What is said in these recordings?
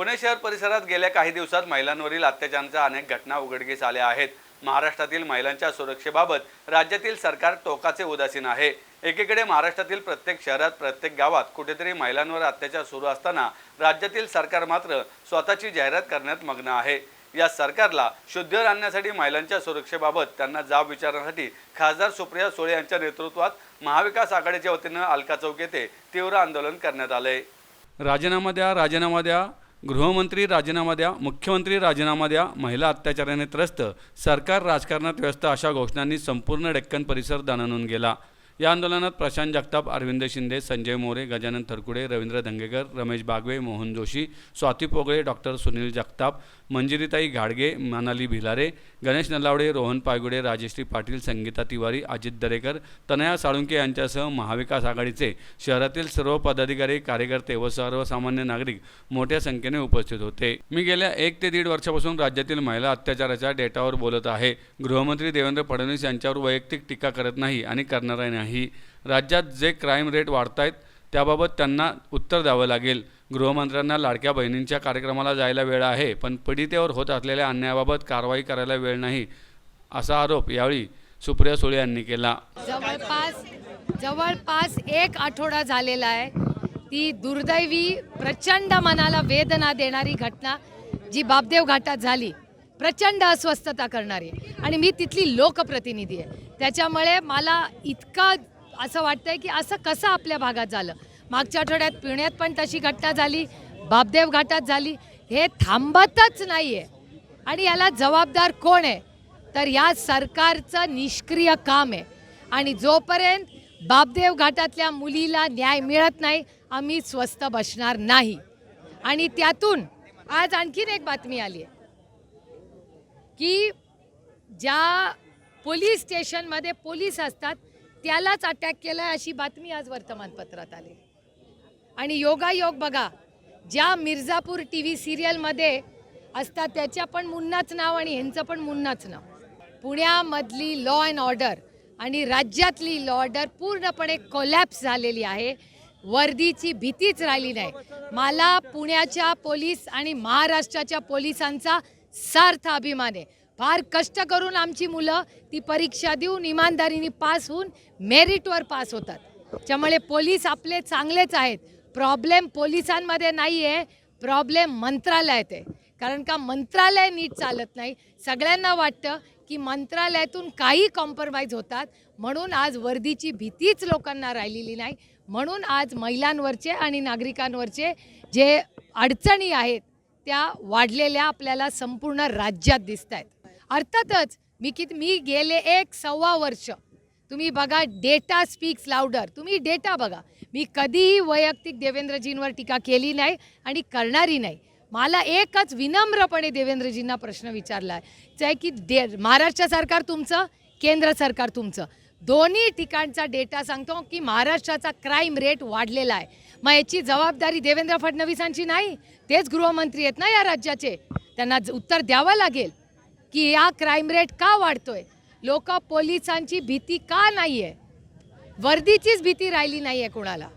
पुणे शहर परिसरात गेल्या काही दिवसात महिलांवरील अत्याचारांच्या अनेक घटना उघडकीस आल्या आहेत. महाराष्ट्रातील महिलांच्या सुरक्षेबाबत राज्यातील सरकार टोकाचे उदासीन आहे. एकीकडे महाराष्ट्रातील प्रत्येक शहरात प्रत्येक गावात कुठेतरी महिलांवर अत्याचार सुरू असताना राज्यातील सरकार मात्र स्वतःची जाहिरात करण्यात मग्न आहे. या सरकारला शुद्धीवर आणण्यासाठी महिलांच्या सुरक्षेबाबत त्यांना जाब विचारण्यासाठी खासदार सुप्रिया सुळे यांच्या नेतृत्वात महाविकास आघाडीच्या वतीनं अलका चौक येथे तीव्र आंदोलन करण्यात आलंय. राजीनामा द्या राजीनामा द्या. गृहमंत्री राजीनामा द्या मुख्यमंत्री राजीनामा द्या महिला अत्याचाराने त्रस्त सरकार राजकारणात व्यस्त अशा घोषणांनी संपूर्ण डेक्कन परिसर दणानून गेला. या आंदोलनात प्रशांत जगताप अरविंद शिंदे संजय मोरे गजानन थरकुडे रवींद्र धंगेकर रमेश बागवे मोहन जोशी स्वाती पोगळे डॉक्टर सुनील जगताप मंजिरीताई घाडगे मनाली भिलारे गणेश नलावडे रोहन पायगुडे राजेश्री पाटील संगीता तिवारी अजित दरेकर तनया साळुंके यांच्यासह महाविकास आघाडीचे शहरातील सर्व पदाधिकारी कार्यकर्ते व सर्वसामान्य नागरिक मोठ्या संख्येने उपस्थित होते. मी गेल्या एक ते दीड वर्षापासून राज्यातील महिला अत्याचाराच्या डेटावर बोलत आहे. गृहमंत्री देवेंद्र फडणवीस यांच्यावर वैयक्तिक टीका करत नाही आणि करणारही नाही. राज्यात जे क्राईम रेट वाढत आहेत त्याबाबत त्यांना उत्तर द्यावं लागेल. गृहमंत्र्यांना लाडक्या बहिणींच्या कार्यक्रमाला जायला वेळ आहे पण पीडितेवर होत असलेल्या अन्यायाबाबत कारवाई करायला वेळ नाही असा आरोप यावेळी सुप्रिया सुळे यांनी केला. जवळपास जवळपास एक आठवडा झालेला आहे. ती दुर्दैवी प्रचंड मनाला वेदना देणारी घटना जी बापदेव घाटात झाली. प्रचंड अस्वस्थता करणारी. आणि मी तिथली लोकप्रतिनिधी आहे. त्याच्यामुळे मला इतकं असं वाटतंय की असं कसं आपल्या भागात झालं. मागच्या आठवड्यात पुण्यात पण तशी घटना झाली बापदेव घाटात झाली. हे थांबतच नाही आहे आणि याला जबाबदार कोण आहे? तर या सरकारचं निष्क्रिय काम आहे. आणि जोपर्यंत बापदेव घाटातल्या मुलीला न्याय मिळत नाही आम्ही स्वस्त बसणार नाही. आणि त्यातून आज आणखीन एक बातमी आली आहे की ज्या पोलीस स्टेशनमध्ये पोलीस असतात त्यालाच अटॅक केला अशी बातमी आज वर्तमानपत्रात आली. आणि योगायोग बघा ज्या मिर्झापूर टी व्ही सिरियलमध्ये असतात त्याच्या पण मुन्नाच नाव आणि ह्यांचं पण मुन्नाच नाव. पुण्यामधली लॉ अँड ऑर्डर आणि राज्यातली लॉ ऑर्डर पूर्णपणे कोलॅप्स झालेली आहे. वर्दीची भीतीच राहिली नाही. मला पुण्याच्या पोलीस आणि महाराष्ट्राच्या पोलिसांचा सार्थ अभिमान आहे. फार कष्ट करून आमची मुलं ती परीक्षा देऊन इमानदारीने पास होऊन मेरिटवर पास होतात. त्यामुळे पोलीस आपले चांगलेच आहेत. प्रॉब्लेम पोलिसांमध्ये नाही आहे प्रॉब्लेम मंत्रालयात आहे. कारण का मंत्रालय नीट चालत नाही. सगळ्यांना वाटतं की मंत्रालयातून काही कॉम्प्रोमाइज होतात. म्हणून आज वर्दीची भीतीच लोकांना राहिलेली नाही. म्हणून आज महिलांवरचे आणि नागरिकांवरचे जे अडचणी आहेत त्या वाढलेल्या आपल्याला संपूर्ण राज्यात दिसत आहेत अर्थातच मी किती मी गेले एक सव्वा वर्ष. तुम्ही बघा डेटा स्पीक्स लाऊडर तुम्ही डेटा बघा. मी कधीही वैयक्तिक देवेंद्रजींवर टीका केली नाही आणि करणारी नाही. मला एकच विनम्रपणे देवेंद्रजींना प्रश्न विचारला आहे. ते की दे महाराष्ट्र सरकार तुमचं केंद्र सरकार तुमचं. दोन्ही ठिकाणचा डेटा सांगतो की महाराष्ट्राचा क्राईम रेट वाढलेला आहे. मग याची जबाबदारी देवेंद्र फडणवीसांची नाही? तेच गृहमंत्री आहेत ना या राज्याचे. त्यांना ज- उत्तर द्यावं लागेल. की या क्राईम रेट का वाढतोय? लोक पोलिसांची भीती का नाही आहे वर्दीचीच भीती राहिली नाही आहे कुणाला.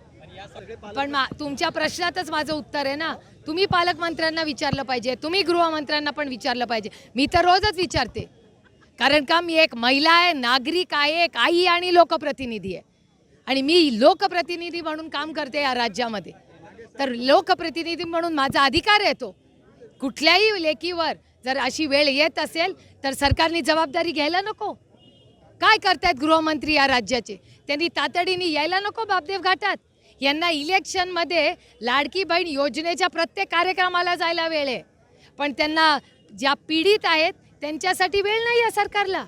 पण तुमच्या प्रश्नातच माझं उत्तर आहे ना. तुम्ही पालकमंत्र्यांना विचारलं पाहिजे तुम्ही गृहमंत्र्यांना पण विचारलं पाहिजे. मी तर रोजच विचारते. कारण का मी एक महिला आहे नागरिक आहे एक आई आणि लोकप्रतिनिधी आहे. आणि मी लोकप्रतिनिधी म्हणून काम करते या राज्यामध्ये. तर लोकप्रतिनिधी म्हणून माझा अधिकार आहे तो. कुठल्याही लेखीवर जर अशी वेळ येत असेल तर सरकारने जबाबदारी घ्यायला नको. काय करतायत गृहमंत्री या राज्याचे? त्यांनी तातडीने यायला नको बापदेव घाटात. यांना इलेक्शनमध्ये लाडकी बहीण योजनेच्या प्रत्येक कार्यक्रमाला जायला वेळ आहे. पण त्यांना ज्या पीडित आहेत त्यांच्यासाठी वेळ नाही आहे सरकारला.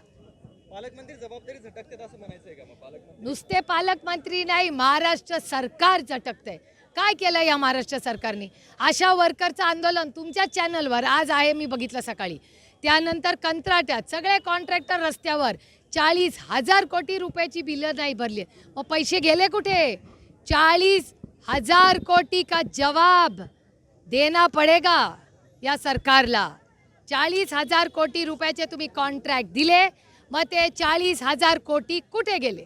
पालकमंत्री जबाबदारी झटकतात असं म्हणायचं आहे का नुसते पालकमंत्री नाही महाराष्ट्र सरकार झटकतंय. काय केलं या महाराष्ट्र सरकारने? आशा वर्करचं आंदोलन तुमच्या चॅनलवर आज आहे मी बघितलं सकाळी. त्यानंतर कंत्राट्यात सगळे कॉन्ट्रॅक्टर रस्त्यावर चाळीस हजार कोटी रुपयाची बिलं नाही भरली. मग पैसे गेले कुठे? चाळीस हजार कोटी का जवाब? देना पडेगा या सरकारला. चाळीस हजार कोटी रुपयाचे तुम्ही कॉन्ट्रॅक्ट दिले मग ते चाळीस हजार कोटी कुठे गेले?